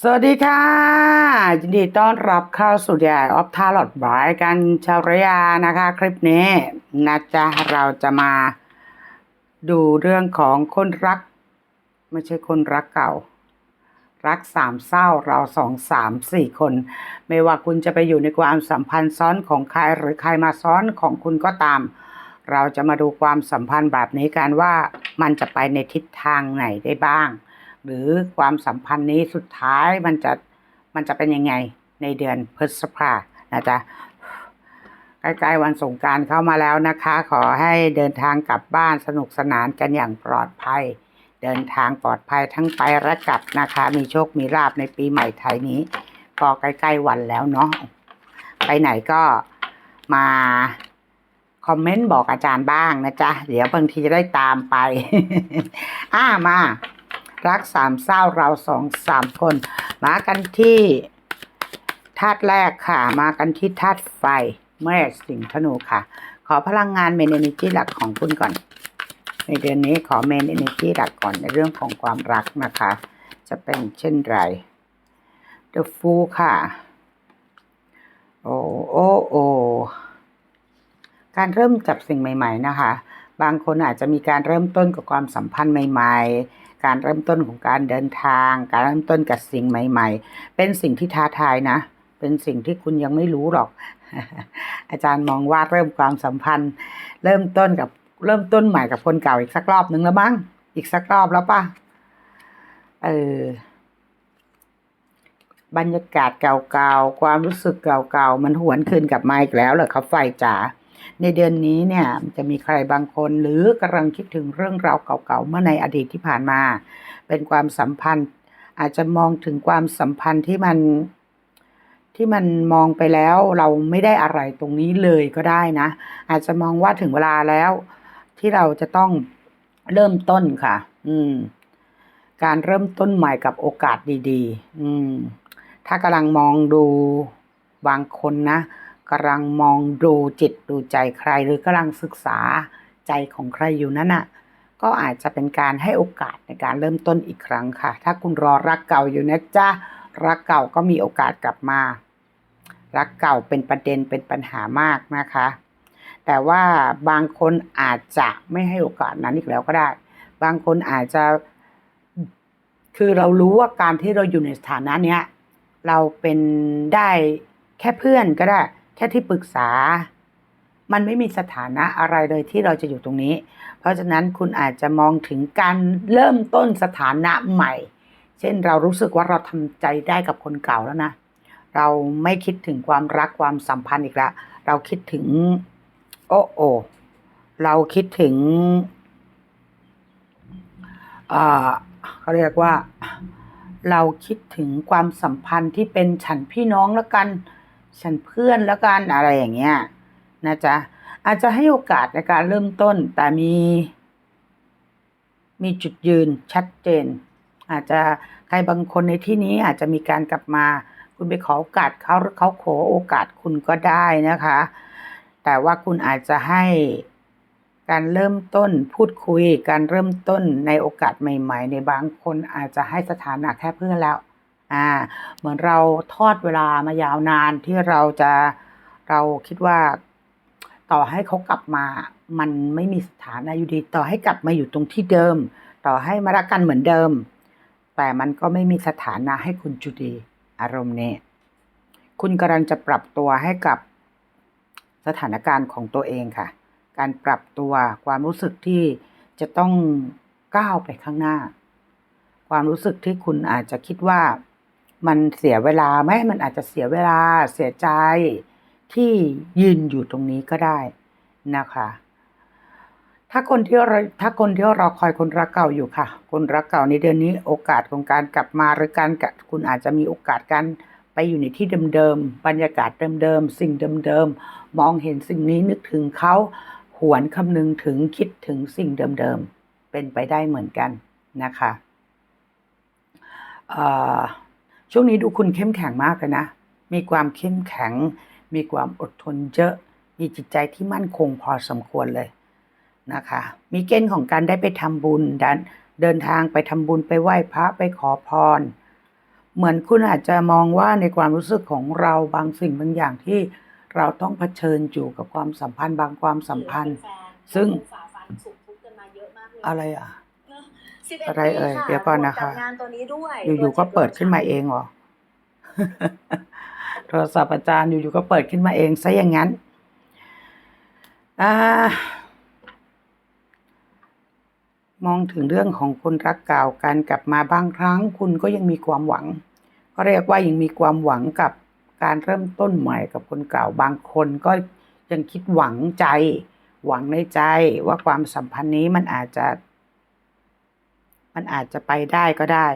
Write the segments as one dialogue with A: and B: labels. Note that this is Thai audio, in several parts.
A: สวัสดีค่ะยินดีต้อนรับเข้าสู่ยายออฟทาร์ลอดบายกันชาวระยานะคะ คลิปนี้นะจ๊ะเราจะมาดูเรื่องของคนรัก ไม่ใช่คนรักเก่า รักสามเศร้าเราสองสามสี่คน ไม่ว่าคุณจะไปอยู่ในความสัมพันธ์ซ้อนของใครหรือใครมาซ้อนของคุณก็ตาม เราจะมาดูความสัมพันธ์แบบนี้กันว่ามันจะไปในทิศทางไหนได้บ้าง หรือความสัมพันธ์นี้สุดท้ายมันจะมันจะเป็นยังไงในเดือนพฤษภานะจ๊ะใกล้ๆวันสงการเข้ามาแล้วนะคะ ขอให้เดินทางกลับบ้านสนุกสนานกันอย่างปลอดภัย เดินทางปลอดภัยทั้งไปและกลับนะคะ มีโชคมีลาบในปีใหม่ไทยนี้ก็ใกล้ๆวันแล้วเนาะไปไหนก็มาคอมเมนต์บอกอาจารย์บ้างนะจ๊ะ เดี๋ยวบางทีจะได้ตามไป อ่ามา รักสามเศร้าเราสองสามคน มากันที่ธาตุแรกค่ะ มากันที่ธาตุไฟเมษสิงห์ธนูค่ะ ขอพลังงานเมนเอเนจีหลักของคุณก่อน ในเดือนนี้ขอเมนเอเนจีหลักก่อนในเรื่องของความรักนะคะ จะเป็นเช่นไร The Fool ค่ะ โอ้โอ้โอการเริ่มจับสิ่งใหม่ ๆ นะคะ บางคนอาจจะมีการเริ่มต้นกับความสัมพันธ์ใหม่ๆ การเริ่มต้นของการเดินทาง การเริ่มต้นกับสิ่งใหม่ ๆ เป็นสิ่งที่ท้าทายนะ เป็นสิ่งที่คุณยังไม่รู้หรอก อาจารย์มองว่าเริ่มความสัมพันธ์ เริ่มต้นกับเริ่มต้นใหม่กับคนเก่าอีกสักรอบหนึ่งแล้วมั้งอีกสักรอบแล้วป่ะเออบรรยากาศเก่าๆ ความรู้สึกเก่าๆ มันหวนคืนกลับมาอีกแล้วเหรอครับไฟจ๋า ในเดือนนี้เนี่ยจะมีใครบางคนหรือกำลังคิดถึงเรื่องราวเก่าๆเมื่อในอดีตที่ผ่านมา เป็นความสัมพันธ์ อาจจะมองถึงความสัมพันธ์ที่มันที่มันมองไปแล้วเราไม่ได้อะไรตรงนี้เลยก็ได้นะ อาจจะมองว่าถึงเวลาแล้ว ที่เราจะต้องเริ่มต้นค่ะ อืม การเริ่มต้นใหม่กับโอกาสดี ๆ อืม ถ้ากำลังมองดูบางคนนะ กำลังมองดูจิตดูใจใคร หรือกำลังศึกษาใจของใครอยู่นั่นน่ะก็อาจจะเป็นการให้โอกาสในการเริ่มต้นอีกครั้งค่ะ ถ้าคุณรอรักเก่าอยู่นะจ๊ะรักเก่าก็มีโอกาสกลับมา รักเก่าเป็นประเด็นเป็นปัญหามากนะคะ แต่ว่าบางคนอาจจะไม่ให้โอกาสนั้นอีกแล้วก็ได้ บางคนอาจจะ คือเรารู้ว่าการที่เราอยู่ในสถานะเนี้ยเราเป็นได้แค่เพื่อนก็ได้ แค่ที่ปรึกษา มันไม่มีสถานะอะไรเลยที่เราจะอยู่ตรงนี้ เพราะฉะนั้นคุณอาจจะมองถึงการเริ่มต้นสถานะใหม่ เช่นเรารู้สึกว่าเราทำใจได้กับคนเก่าแล้วนะ เราไม่คิดถึงความรักความสัมพันธ์อีกแล้วเราคิดถึงโอ้โอเราคิดถึงเขาเรียกว่า เราคิดถึงความสัมพันธ์ที่เป็นฉันพี่น้องแล้วกัน ฉันเพื่อนแล้วกันอะไรอย่างเงี้ยนะจ๊ะอาจจะให้โอกาสในการเริ่มต้น แต่มี มีจุดยืนชัดเจน อาจจะใครบางคนในที่นี้อาจจะมีการกลับมา คุณไปขอโอกาสเขาหรือเขาขอโอกาสคุณก็ได้นะคะ แต่ว่าคุณอาจจะให้การเริ่มต้นพูดคุย การเริ่มต้นในโอกาสใหม่ ๆ ในบางคนอาจจะให้สถานะแค่เพื่อนแล้ว อ่าเหมือนเราทอดเวลามายาวนานที่เราจะเราคิดว่าต่อให้เขากลับมา มันไม่มีสถานะอยู่ดี ต่อให้กลับมาอยู่ตรงที่เดิม ต่อให้มารักกันเหมือนเดิม แต่มันก็ไม่มีสถานะให้คุณจุดีอารมณ์เนี้คุณกำลังจะปรับตัวให้กับสถานการณ์ของตัวเองค่ะ การปรับตัวความรู้สึกที่จะต้องก้าวไปข้างหน้า ความรู้สึกที่คุณอาจจะคิดว่า มันเสียเวลาไหมมันอาจจะเสียเวลาเสียใจที่ยืนอยู่ตรงนี้ก็ได้นะคะ ถ้าคนที่เรอถ้าคนที่เรอคอยคนรักเก่าอยู่ค่ะ คนรักเก่าในเดือนนี้โอกาสของการกลับมาหรือการคุณอาจจะมีโอกาสการไปอยู่ในที่เดิมๆบรรยากาศเดิมๆสิ่งเดิมๆมองเห็นสิ่งนี้นึกถึงเขาหวนคำนึงถึงคิดถึงสิ่งเดิมๆเป็นไปได้เหมือนกันนะคะ เอ่อ ช่วงนี้ดูคุณเข้มแข็งมากเลยนะ มีความเข้มแข็ง มีความอดทนเยอะ มีจิตใจที่มั่นคงพอสมควรเลยนะคะ มีเกณฑ์ของการได้ไปทำบุญดันเดินทางไปทำบุญไปไหว้พระไปขอพรพเหมือนคุณอาจจะมองว่าในความรู้สึกของเราบางสิ่งบางอย่างที่เราต้องเผชิญอยู่กับความสัมพันธ์บางความสัมพันธ์ ซึ่ง
B: ฝ่าฟันสุขทุกข์กันมาเยอะมากเลย
A: อะไรอะ
B: สิบเอ็ด
A: อะไรเอ่ย
B: ปี
A: เดี๋ยวก่อนนะคะ
B: บวกกับงานตัวนี้ด้วย
A: อยู่ๆก็เปิดขึ้นมาเองเหรอ โทรศัพท์อาจารย์อยู่ๆก็เปิดขึ้นมาเองซะอย่างนั้นอ่ามองถึงเรื่องของคนรักเก่าการกลับมาบางครั้ง คุณก็ยังมีความหวัง ก็เรียกว่ายังมีความหวังกับการเริ่มต้นใหม่กับคนเก่า บางคนก็ยังคิดหวังใจ หวังในใจว่าความสัมพันธ์นี้มันอาจจะ มันอาจจะไปได้ก็ได้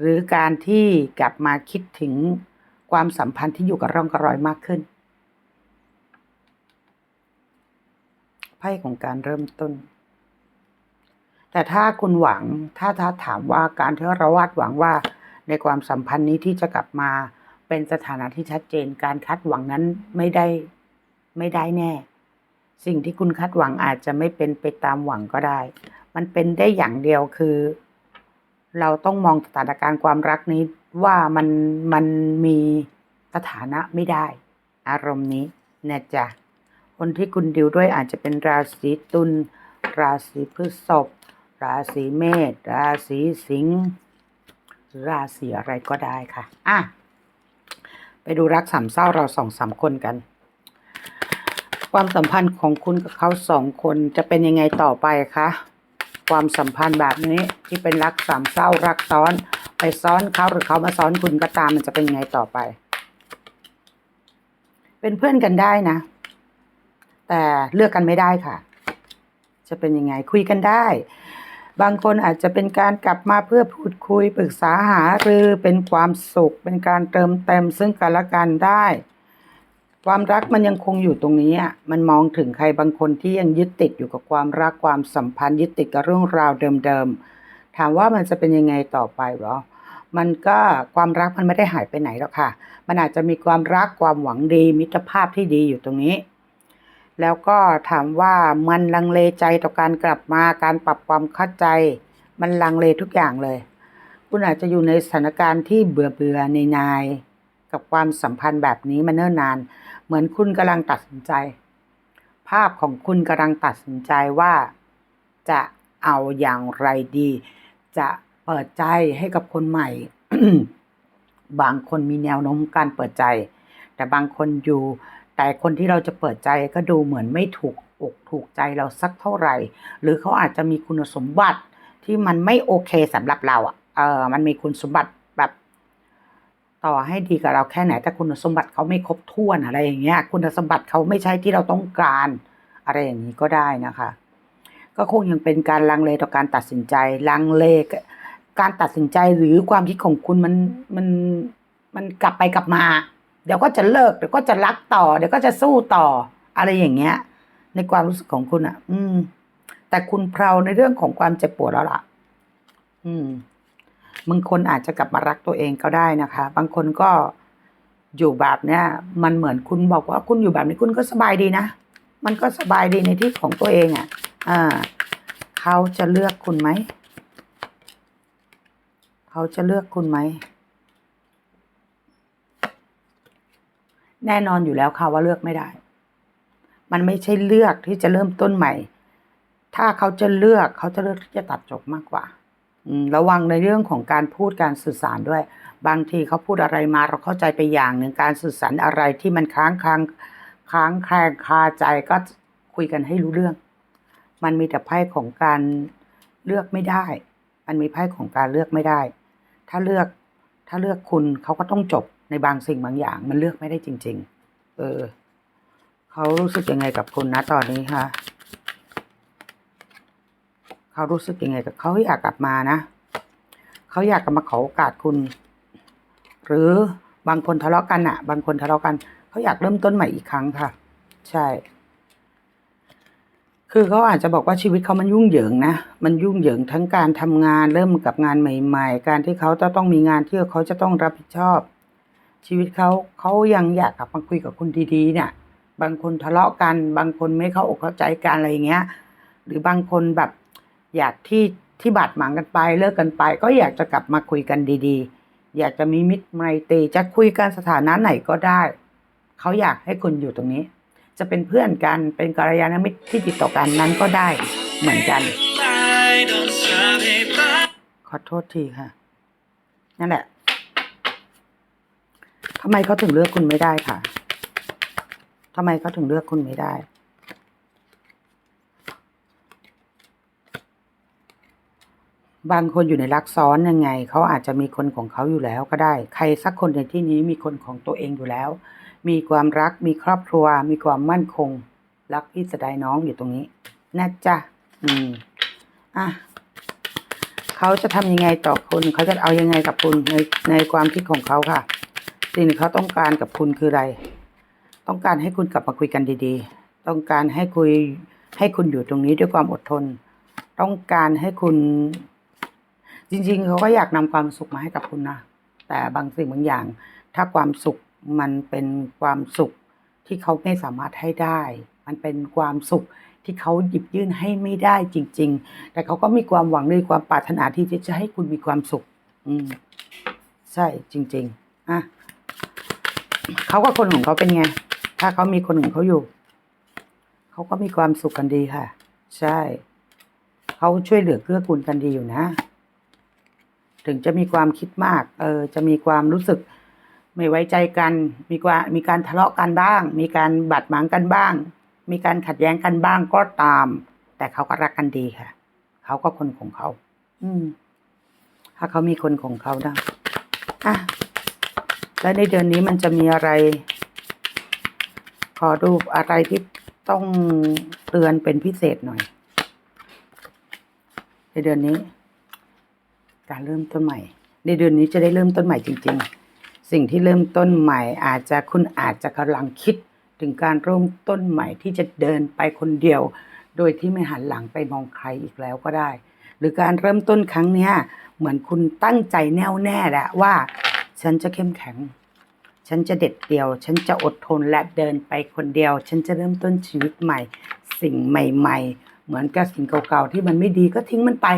A: หรือการที่กลับมาคิดถึงความสัมพันธ์ที่อยู่กับร่องกระรอยมากขึ้น ไพ่ของการเริ่มต้น แต่ถ้าคุณหวังถ้าถ้าถามว่าการที่เราวาดหวังว่าในความสัมพันธ์นี้ที่จะกลับมาเป็นสถานะที่ชัดเจน การคาดหวังนั้นไม่ได้ไม่ได้แน่ สิ่งที่คุณคาดหวังอาจจะไม่เป็นไปตามหวังก็ได้ มันเป็นได้อย่างเดียวคือ เราต้องมองสถานการณ์ความรักนี้ว่ามันมันมีสถานะไม่ได้ อารมณ์นี้นะจ๊ะคนที่คุณดิวด้วยอาจจะเป็นราศีตุลราศีพฤษภราศีเมษราศีสิงห์หรือราศีอะไรก็ได้ค่ะ อะ ไปดูรักสามเศร้าเราสองสามคนกัน ความสัมพันธ์ของคุณกับเขาสองคนจะเป็นยังไงต่อไปคะ ความสัมพันธ์แบบนี้ที่เป็นรักสามเศร้ารักซ้อน ไปซ้อนเขาหรือเขามาซ้อนคุณก็ตามมันจะเป็นยังไงต่อไป เป็นเพื่อนกันได้นะ แต่เลือกกันไม่ได้ค่ะ จะเป็นยังไงคุยกันได้ บางคนอาจจะเป็นการกลับมาเพื่อพูดคุยปรึกษาหารือเป็นความสุข เป็นการเติมเต็มซึ่งกันและกันได้ ความรักมันยังคงอยู่ตรงนี้มันมองถึงใครบางคนที่ยังยึดติดอยู่กับความรักความสัมพันธ์ยึดติดกับเรื่องราวเดิมๆ ถามว่ามันจะเป็นยังไงต่อไปหรอ มันก็ความรักมันไม่ได้หายไปไหนหรอกค่ะ มันอาจจะมีความรักความหวังดี มิตรภาพที่ดีอยู่ตรงนี้ แล้วก็ถามว่ามันลังเลใจต่อการกลับมาการปรับความเข้าใจ มันลังเลทุกอย่างเลย คุณอาจจะอยู่ในสถานการณ์ที่เบื่อเบื่อในนายกับความสัมพันธ์แบบนี้มาเนิ่นนาน เหมือนคุณกำลังตัดสินใจ ภาพของคุณกำลังตัดสินใจว่าจะเอาอย่างไรดี จะเปิดใจให้กับคนใหม่ บางคนมีแนวโน้มการเปิดใจ แต่บางคนอยู่ แต่คนที่เราจะเปิดใจก็ดูเหมือนไม่ถูกอกถูกใจเราสักเท่าไหร่ หรือเขาอาจจะมีคุณสมบัติที่มันไม่โอเคสำหรับเราอะเออมันมีคุณสมบัติ ต่อให้ดีกับเราแค่ไหนแต่คุณสมบัติเขาไม่ครบถ้วนอะไรอย่างเงี้ย คุณสมบัติเขาไม่ใช่ที่เราต้องการอะไรอย่างนี้ก็ได้นะคะ ก็คงยังเป็นการลังเลต่อการตัดสินใจลังเลการตัดสินใจหรือความคิดของคุณมันมันมันกลับไปกลับมา เดี๋ยวก็จะเลิกเดี๋ยวก็จะรักต่อ เดี๋ยวก็จะสู้ต่ออะไรอย่างเงี้ย ในความรู้สึกของคุณอะ อืม แต่คุณเพราในเรื่องของความเจ็บปวดแล้วล่ะ อืม บางคนอาจจะกลับมารักตัวเองก็ได้นะคะ บางคนก็อยู่แบบเนี้ยมันเหมือนคุณบอกว่าคุณอยู่แบบนี้คุณก็สบายดีนะ มันก็สบายดีในที่ของตัวเองอะ อ่า เขาจะเลือกคุณไหม เขาจะเลือกคุณไหม แน่นอนอยู่แล้วค่ะว่าเลือกไม่ได้ มันไม่ใช่เลือกที่จะเริ่มต้นใหม่ ถ้าเขาจะเลือกเขาจะเลือกที่จะตัดจบมากกว่า ระวังในเรื่องของการพูดการสื่อสารด้วย บางทีเขาพูดอะไรมาเราเข้าใจไปอย่างหนึ่งการสื่อสารอะไรที่มันค้างค้างค้างแคลงคาใจก็คุยกันให้รู้เรื่อง มันมีแต่ไพ่ของการเลือกไม่ได้ มันมีไพ่ของการเลือกไม่ได้ ถ้าเลือกถ้าเลือกคุณเขาก็ต้องจบในบางสิ่งบางอย่าง มันเลือกไม่ได้จริง ๆ เออเขารู้สึกยังไงกับคุณนะตอนนี้คะ เขารู้สึกยังไงกับเขาอยากกลับมานะเขาอยากกลับมาขอโอกาสคุณ หรือบางคนทะเลาะกันอะบางคนทะเลาะกันเขาอยากเริ่มต้นใหม่อีกครั้งค่ะ ใช่ คือเขาอาจจะบอกว่าชีวิตเขามันยุ่งเหยิงนะมันยุ่งเหยิงทั้งการทำงานเริ่มกับงานใหม่ ๆ การที่เขาจะต้องมีงานที่เขาจะต้องรับผิดชอบ ชีวิตเขาเขายังอยากกลับมาคุยกับคุณดีๆ เนี่ย บางคนทะเลาะกัน บางคนไม่เข้าอกเข้าใจกันอะไรอย่างเงี้ย หรือบางคนแบบ อยากที่ที่บาดหมางกันไปเลิกกันไป ก็อยากจะกลับมาคุยกันดีๆ อยากจะมีมิตรไมตรีจะคุยกันสถานะไหนก็ได้ เขาอยากให้คุณอยู่ตรงนี้ จะเป็นเพื่อนกันเป็นกัลยาณมิตรที่ติดต่อกันนั้นก็ได้เหมือนกัน ขอโทษทีค่ะ นั่นแหละทำไมเขาถึงเลือกคุณไม่ได้ค่ะทำไมเขาถึงเลือกคุณไม่ได้ บางคนอยู่ในรักซ้อนยังไง เขาอาจจะมีคนของเขาอยู่แล้วก็ได้ ใครสักคนในที่นี้มีคนของตัวเองอยู่แล้ว มีความรักมีครอบครัว มีความมั่นคง รักพี่สะใดายน้องอยู่ตรงนี้นะจ๊ะอืมอะเขาจะทำยังไงต่อคุณเขาจะเอายังไงกับคุณในในความคิดของเขาค่ะ สิ่งที่เขาต้องการกับคุณคืออะไร ต้องการให้คุณกลับมาคุยกันดี ๆ ต้องการให้คุยให้คุณอยู่ตรงนี้ด้วยความอดทน ต้องการให้คุณ จริง ๆ เขาก็อยากนำความสุขมาให้กับคุณนะ แต่บางสิ่งบางอย่าง ถ้าความสุขมันเป็นความสุขที่เขาไม่สามารถให้ได้ มันเป็นความสุขที่เขาหยิบยื่นให้ไม่ได้จริง ๆ แต่เขาก็มีความหวังในความปรารถนาที่จะให้คุณมีความสุข อืม ใช่จริง ๆอะเขากับคนของเขาเป็นไง ถ้าเขามีคนของเขาอยู่ เขาก็มีความสุขกันดีค่ะ ใช่ เขาช่วยเหลือเกื้อกูลกันดีอยู่นะ ถึงจะมีความคิดมาก เออ จะมีความรู้สึกไม่ไว้ใจกัน มีความมีการทะเลาะกันบ้าง มีการบาดหมางกันบ้าง มีการขัดแย้งกันบ้างก็ตาม แต่เขาก็รักกันดีค่ะ เขาก็คนของเขา อืม ถ้าเขามีคนของเขานะอะแล้วในเดือนนี้มันจะมีอะไร ขอดูอะไรที่ต้องเตือนเป็นพิเศษหน่อย ในเดือนนี้ การเริ่มต้นใหม่ ในเดือนนี้จะได้เริ่มต้นใหม่จริง ๆ สิ่งที่เริ่มต้นใหม่อาจจะคุณอาจจะกำลังคิดถึงการเริ่มต้นใหม่ที่จะเดินไปคนเดียว โดยที่ไม่หันหลังไปมองใครอีกแล้วก็ได้ หรือการเริ่มต้นครั้งเนี้ยเหมือนคุณตั้งใจแน่วแน่แหละว่า ฉันจะเข้มแข็ง ฉันจะเด็ดเดี่ยว ฉันจะอดทนและเดินไปคนเดียว ฉันจะเริ่มต้นชีวิตใหม่ สิ่งใหม่ ๆ เหมือนกับสิ่งเก่าๆที่มันไม่ดีก็ทิ้งมันไป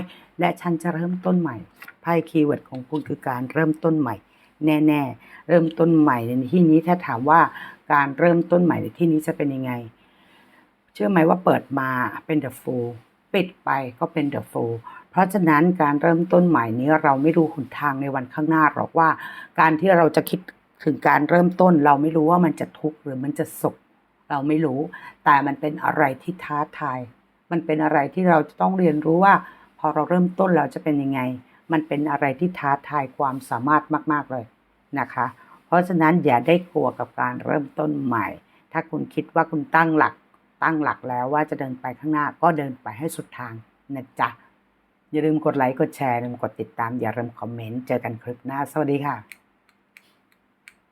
A: และฉันจะเริ่มต้นใหม่ไพ่คีย์เวิร์ดของคุณคือการเริ่มต้นใหม่ แน่ๆ เริ่มต้นใหม่ในที่นี้ถ้าถามว่าการเริ่มต้นใหม่ในที่นี้จะเป็นยังไง เชื่อไหมว่าเปิดมาเป็น The Fool ปิดไปก็เป็น The Fool เพราะฉะนั้นการเริ่มต้นใหม่นี้เราไม่รู้หนทางในวันข้างหน้าหรอกว่า การที่เราจะคิดถึงการเริ่มต้น เราไม่รู้ว่ามันจะทุกข์หรือมันจะสุข เราไม่รู้ แต่มันเป็นอะไรที่ท้าทาย มันเป็นอะไรที่เราจะต้องเรียนรู้ว่า อเราเริ่มต้นเราจะเป็นยังไง มันเป็นอะไรที่ท้าทายความสามารถมาก ๆเลยนะคะ เพราะฉะนั้นอย่าได้กลัวกับการเริ่มต้นใหม่ ถ้าคุณคิดว่าคุณตั้งหลัก ตั้งหลักแล้วว่าจะเดินไปข้างหน้าก็เดินไปให้สุดทางนะจ๊ะอย่าลืมกดไลค์กดแชร์อย่าลืมกดติดตามอย่าลืมคอมเมนต์เจอกันคลิปหน้า สวัสดีค่ะ